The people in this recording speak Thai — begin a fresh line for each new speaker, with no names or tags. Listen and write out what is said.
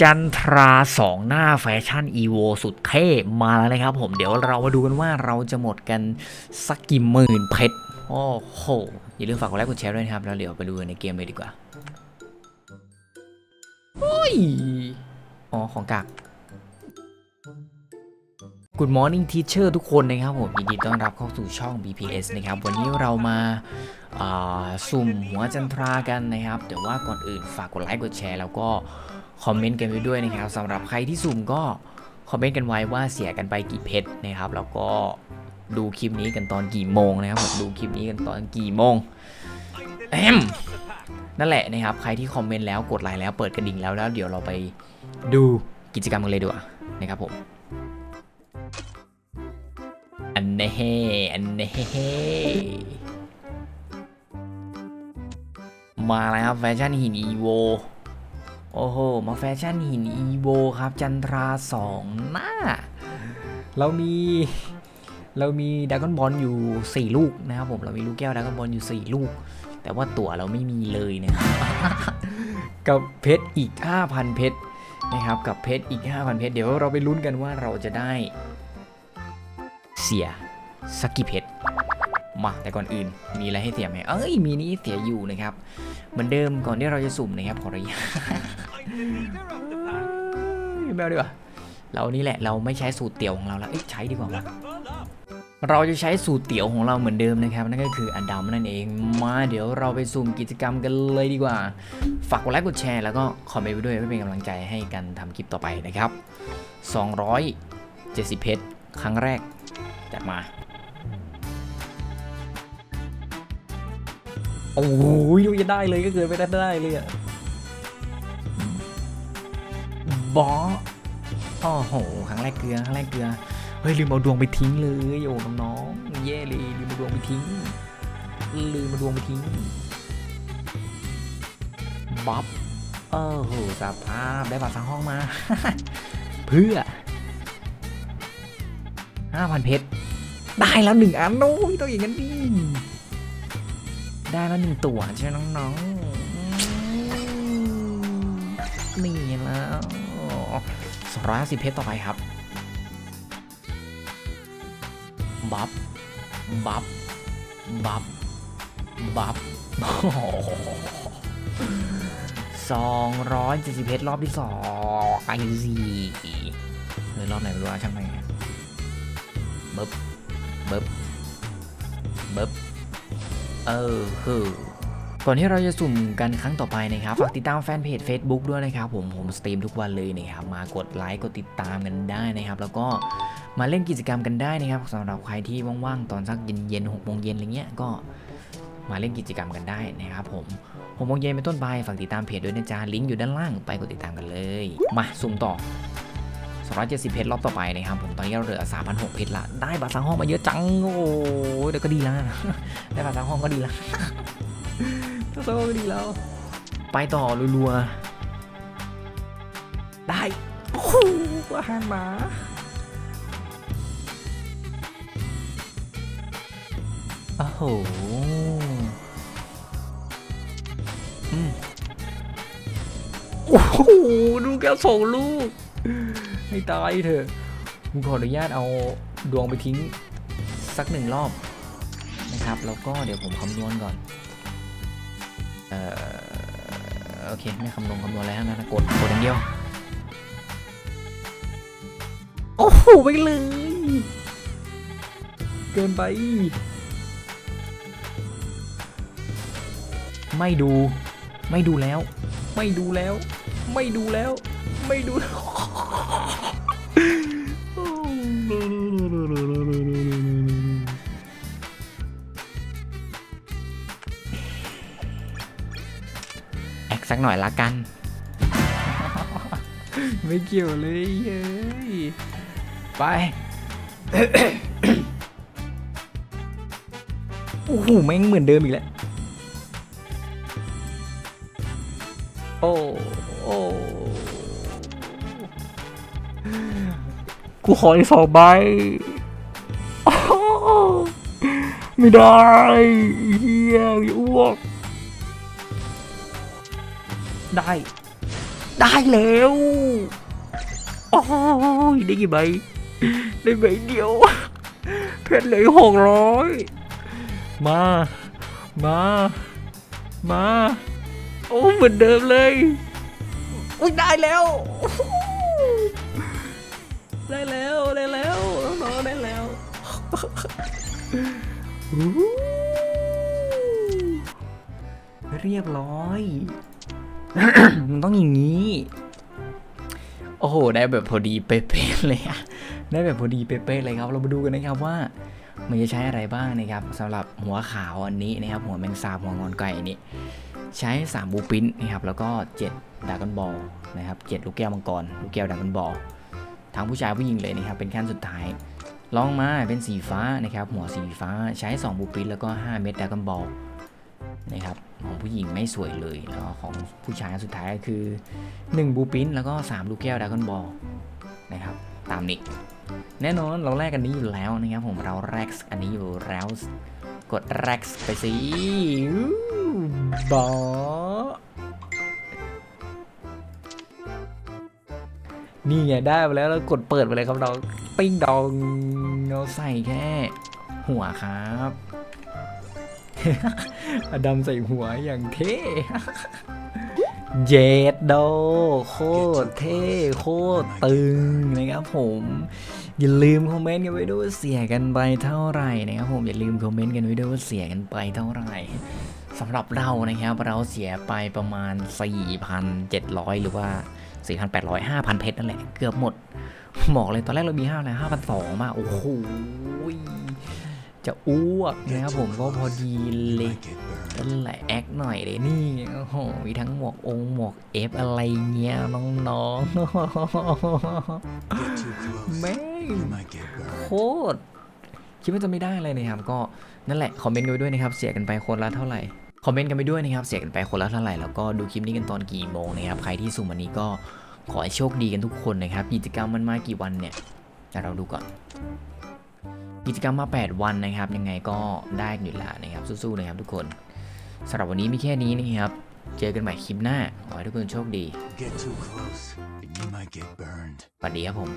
จันทราสองหน้าแฟชั่นอีโวสุดเท่มาแล้วนะครับผมเดี๋ยวเรามาดูกันว่าเราจะหมดกันสักกี่หมื่นเพชรโอ้โห อย่าลืมฝากกดไลค์กดแชร์ด้วยนะครับ แล้วเดี๋ยวไปดูในเกมเลยดีกว่าเฮ้ยอ๋อ ของกาก Good morning teacher ทุกคนนะครับผมยินดีต้อนรับเข้าสู่ช่อง BPS นะครับ วันนี้เรามาอ่าสุ่มหัวจันทรากันนะครับแต่ว่าก่อนอื่นฝากกดไลค์กดแชร์แล้วก็ คอมเมนต์กันไว้ด้วยนะครับสำหรับใครที่สุ่มก็คอมเมนต์กันไว้ว่าเสียกันไปกี่เพชรนะครับ แล้วก็ดูคลิปนี้กันตอนกี่โมงนะครับผมดูคลิปนี้กันตอนกี่โมงแอมนั่นแหละนะครับ ใครที่คอมเมนต์แล้วกดไลค์แล้วเปิดกระดิ่งแล้วแล้วเดี๋ยวเราไปดูกิจกรรมกันเลยดีกว่านะครับผมอันเน่อันเน่มาแล้วครับแฟชั่นหินอีโว โอ้โห มาแฟชั่นหินอีโวครับ จันทราสองหน้า เรามี เรามีดากอนบอลอยู่ 4 ลูกนะครับผม เรามีลูกแก้วดากอนบอลอยู่ 4 ลูก แต่ว่าตั๋วเราไม่มีเลยนะครับกับเพชรอีก 5,000 เพชรนะครับ กับเพชรอีก 5,000 เพชร เดี๋ยวเราไปลุ้นกันว่าเราจะได้ เสียสักกี่เพชรมาแต่ก่อนอื่นมีอะไรให้เสียไหมเอ้ยมีนี้เสียอยู่นะครับ เหมือนเดิมก่อนที่เราจะสุ่มนะครับขออนุญาต แบลดีกว่า เรานี่แหละเราไม่ใช้สูตรเตี๋ยวของเราแล้วใช้ดีกว่าเราจะใช้สูตรเตี๋ยวของเราเหมือนเดิมนะครับ นั่นก็คืออดัมนั่นเอง มาเดี๋ยวเราไปสุ่มกิจกรรมกันเลยดีกว่า ฝากกดไลค์กดแชร์แล้วก็คอมเมนต์ไว้ด้วยเพื่อเป็นกำลังใจให้กันทำคลิปต่อไปนะครับ 270 เพชรครั้งแรก จัดมา โอ้ยยังจะได้เลยก็เกินไปได้ได้เลยอะ บอสโอ้โหครั้งแรกเกลือครั้งแรกเกลือ เฮ้ยลืมเอาดวงไปทิ้งเลยโอ้น้องๆแย่เลยลืมเอาดวงไปทิ้ง ลืมเอาดวงไปทิ้งบ๊อบเออโหสภาพได้บัตรสังห้องมา เพื่อ5,000เพชรได้แล้วหนึ่งอันโอ้ยต้องอย่างนั้นดิได้แล้วหนึ่งตัวใช่ไหมน้องๆ นี่แล้วสองร้อยห้าสิบเพชรต่อไปครับ บับบับบับบับสองร้อยเจ็ดสิบเพชรรอบที่สองไอซีเออรอบไหนไม่รู้อะช่างไหนบึ๊บบึ๊บบึ๊บเออคือ ก่อนที่เราจะสุ่มกันครั้งต่อไปนะครับฝากติดตามแฟนเพจ Facebook ด้วยนะครับผมผมสตรีมทุกวันเลยนะครับมากดไลค์กดติดตามกันได้นะครับ แล้วก็มาเล่นกิจกรรมกันได้นะครับสำหรับใครที่ว่างๆตอนสักเย็นๆหกโมงเย็นอะไรเงี้ยก็มาเล่นกิจกรรมกันได้นะครับผมหกโมงเย็นเป็นต้นไปฝากติดตามเพจด้วยนะจ๊ะลิงก์อยู่ด้านล่างไปกดติดตามกันเลย มาสุ่มต่อ 270 เพชรรอบต่อไปนะครับผมตอนนี้เราเหลือ 3,600 เพชรละได้บัตรสังห้องมาเยอะจังโอ้ยเดี๋ยวก็ดีล้วได้บัตรสังห้องก็ดีล้ว ก็สังห้องก็ดีแล้ว ไปต่อรัวๆ ได้โอ้โหอาหารหมาโอ้โหอืมโอ้โหดูแกวส่งลูก ให้ตายเถอะผมขออนุญาตเอาดวงไปทิ้งสักหนึ่งรอบนะครับ แล้วก็เดี๋ยวผมคำนวณก่อน เอ่อโอเค ไม่คำนวณคำนวณอะไรทั้งนั้นนะกดกดอย่างเดียว โอ้โหไปเลย เกินไป ไม่ดู ไม่ดูแล้ว ไม่ดูแล้ว ไม่ดูแล้ว ไม่ดูแล้ว สักหน่อยละกัน ไม่เกี่ยวเลยเย้ยไปโอ้โหแม่งเหมือนเดิมอีกแล้ว โอ้โอ้กูขออีกสองใบอ้ไม่ได้เฮียย่าอ้วก ได้ ได้แล้วโอ้ยได้กี่ใบได้ใบเดียว เพชรเหลยหกร้อยมา มา มา โอ้เหมือนเดิมเลยอุ้ยได้แล้วได้แล้วได้แล้วน้องได้แล้วเรียบร้อย มันต้องอย่างนี้ โอ้โห ได้แบบพอดีเป๊ะๆเลยอะได้แบบพอดีเป๊ะๆเลยครับ เรามาดูกันนะครับว่า มันจะใช้อะไรบ้างนะครับสำหรับหัวขาวอันนี้นะครับ หัวแมงสาบหัวงอนไก่อันนี้ ใช้3บูปินนะครับ แล้วก็7ดากอนบอลนะครับ7ลูกแก้วมังกร ลูกแก้วดากอนบอลทั้งผู้ชายผู้หญิงเลยนะครับ เป็นขั้นสุดท้ายลองมาเป็นสีฟ้านะครับ หัวสีฟ้าใช้ 2 บูปินแล้วก็ 5 เม็ดดากอนบอลนะครับ ของผู้หญิงไม่สวยเลยแล้วของผู้ชายสุดท้ายคือ 1 บูปินแล้วก็ 3 ลูกแก้วดากอนบอลนะครับ ตามนี้ แน่นอนเราแลกกันนี้อยู่แล้วนะครับผมเราแลกอันนี้อยู่แล้วกดแลกไปสิบอนี่ไงได้มาแล้วเรากดเปิดไปเลยครับเรา ปิ้งดองเราใส่แค่ หัวครับ อดัมใส่หัวอย่างเท่เจ็ดโดโคตรเท่โคตรตึงนะครับผม อย่าลืมคอมเมนต์กันไว้ด้วยว่าเสียกันไปเท่าไหร่นะครับผมอย่าลืมคอมเมนต์กันไว้ด้วยว่าเสียกันไปเท่าไหร่สำหรับเรานะครับเราเสียไปประมาณ 4,700 หรือว่า 4,800 5,000 เพชรนั่นแหละ เกือบหมดบอกเลยตอนแรกเรามี5อะไร5,200มาโอ้โห จะอ้วกนะครับผมก็พอดีเลยนั่นแหละแอคหน่อยเลยนี่โอ้โหมีทั้งหมวกองค์หมวกเอฟอะไรเงี้ยน้องๆแม่งโคตรคิดว่าจะไม่ได้เลยนะครับ ก็นั่นแหละคอมเมนต์กันไปด้วยนะครับ เสียกันไปคนละเท่าไหร่คอมเมนต์กันไปด้วยนะครับ เสียกันไปคนละเท่าไหร่แล้วก็ดูคลิปนี้กันตอนกี่โมงนะครับ ใครที่สุ่มวันนี้ก็ขอให้โชคดีกันทุกคนนะครับ กิจกรรมมันมากี่วันเนี่ยเดี๋ยวเราดูก่อน กิจกรรมมา 8 วันนะครับ ยังไงก็ได้อยู่แล้วนะครับสู้ๆนะครับทุกคนสำหรับวันนี้มีแค่นี้นะครับ เจอกันใหม่คลิปหน้า ขอให้ทุกคนโชคดี
Get too close, and you might get burned.
สวัสดีครับผม